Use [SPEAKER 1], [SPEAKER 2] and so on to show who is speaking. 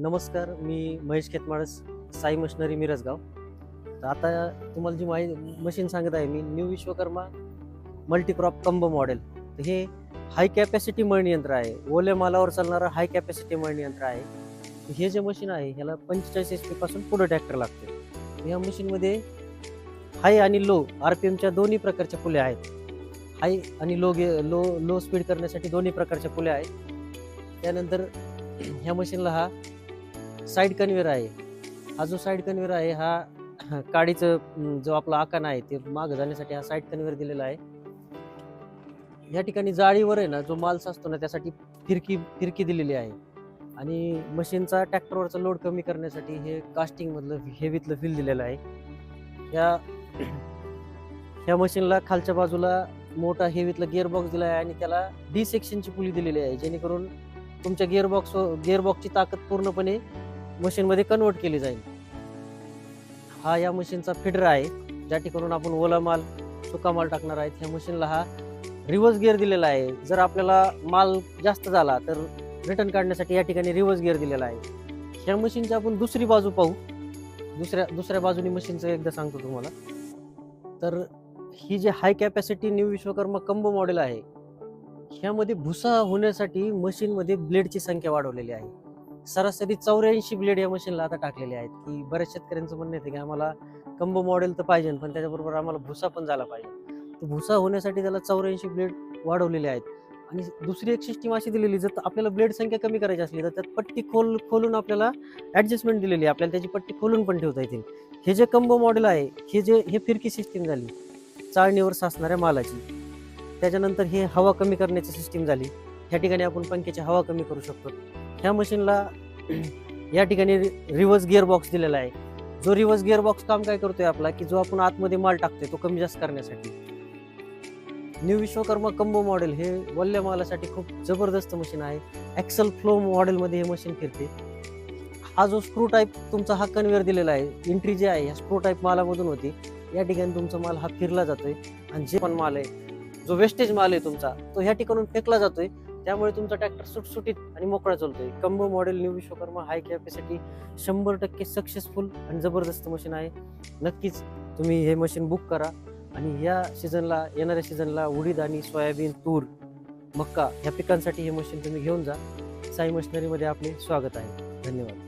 [SPEAKER 1] नमस्कार मी महेश खेतमाळस साई मशिनरी मिरजगाव. तर आता तुम्हाला जी माहि मशीन सांगत आहे मी new Vishwakarma multicrop combo model. तर हे हाय कॅपॅसिटी मळणी यंत्र आहे. ओल्या मालावर चालणारं हाय कॅपॅसिटी मळणी यंत्र आहे. हे जे मशीन आहे ह्याला पंचेचाळीस एच पासून पुढे ट्रॅक्टर लागते. ह्या मशीनमध्ये हाय आणि लो आर पी एमच्या दोन्ही प्रकारच्या पुल्या आहेत. हाय आणि लो गे लो लो स्पीड करण्यासाठी दोन्ही प्रकारच्या पुल्या आहेत. त्यानंतर ह्या मशीनला हा साईड कन्व्हेअर आहे. हा जो साईड कन्व्हेअर आहे हा काडीचं जो आपला आकान आहे ते मागं जाण्यासाठी हा साईड कन्व्हेअर दिलेला आहे. या ठिकाणी जाळीवर आहे ना जो माल असतो ना त्यासाठी फिरकी फिरकी दिलेली आहे. आणि मशीनचा ट्रॅक्टरवरचा लोड कमी करण्यासाठी हे कास्टिंगमधलं हेवीतलं फिल दिलेलं आहे. या ह्या मशीनला खालच्या बाजूला मोठा हेवीतलं गिअरबॉक्स दिला आहे आणि त्याला डी सेक्शनची पुली दिलेली आहे जेणेकरून तुमच्या गिअरबॉक्स बॉक्स ताकद पूर्णपणे मशीनमध्ये कन्वर्ट केली जाईल. हा या मशीनचा फिडर आहे. ज्या ठिकाणून आपण ओला माल सुका माल टाकणार आहेत ह्या मशीनला हा रिव्हर्स गिअर दिलेला आहे. जर आपल्याला माल जास्त झाला तर रिटर्न काढण्यासाठी या ठिकाणी रिव्हर्स गिअर दिलेला आहे. ह्या मशीनची आपण दुसरी बाजू पाहू. दुसऱ्या दुसऱ्या बाजूनी मशीनचं एकदा सांगतो तुम्हाला. तर ही जे high capacity new Vishwakarma combo model आहे ह्यामध्ये भुसा होण्यासाठी मशीनमध्ये ब्लेडची संख्या वाढवलेली आहे. सरासरी चौऱ्याऐंशी ब्लेड या मशीनला आता टाकलेले आहेत की बऱ्याच शेतकऱ्यांचं म्हणणं येते की आम्हाला कंबो मॉडेल तर पाहिजे पण त्याच्याबरोबर आम्हाला भुसा पण झाला पाहिजे. तर भुसा होण्यासाठी त्याला चौऱ्याऐंशी ब्लेड वाढवलेले आहेत. आणि दुसरी एक सिस्टीम अशी दिलेली जर आपल्याला ब्लेड संख्या कमी करायची असली तर त्यात पट्टी खोल खोलून आपल्याला ऍडजस्टमेंट दिलेली आहे. आपल्याला त्याची पट्टी खोलून पण ठेवता येतील. हे जे कंबो मॉडेल आहे हे जे हे फिरकी सिस्टीम झाली चाळणीवर साचणाऱ्या मालाची. त्याच्यानंतर हे हवा कमी करण्याची सिस्टीम झाली. ह्या ठिकाणी आपण पंख्याची हवा कमी करू शकतो. ह्या मशीनला या ठिकाणी रिव्हर्स गिअर बॉक्स दिलेला आहे. जो रिव्हर्स गिअर बॉक्स काम काय करतोय आपला की जो आपण आतमध्ये माल टाकतोय तो कमी जास्त करण्यासाठी. न्यू विश्वकर्मा कंबो मॉडेल हे वल्ल्या मालासाठी खूप जबरदस्त मशीन आहे. ॲक्सल फ्लो मॉडेलमध्ये हे मशीन फिरते. हा जो स्क्रू टाईप तुमचा हा कन्व्हेअर दिलेला आहे एंट्री जे आहे ह्या स्क्रू टाईप मालामधून होती. या ठिकाणी तुमचा माल हा फिरला जातोय. आणि जे पण माल आहे जो वेस्टेज माल आहे तुमचा तो ह्या ठिकाणून फेकला जातोय. त्यामुळे तुमचा ट्रॅक्टर सुटसुटीत आणि मोकळा चालतोय. Combo model new Vishwakarma high capacity शंभर टक्के सक्सेसफुल आणि जबरदस्त मशीन आहे. नक्कीच तुम्ही हे मशीन बुक करा आणि या सीझनला येणाऱ्या सीझनला उडीद आणि सोयाबीन तूर मक्का ह्या पिकांसाठी हे मशीन तुम्ही घेऊन जा. साई मशिनरीमध्ये आपले स्वागत आहे. धन्यवाद.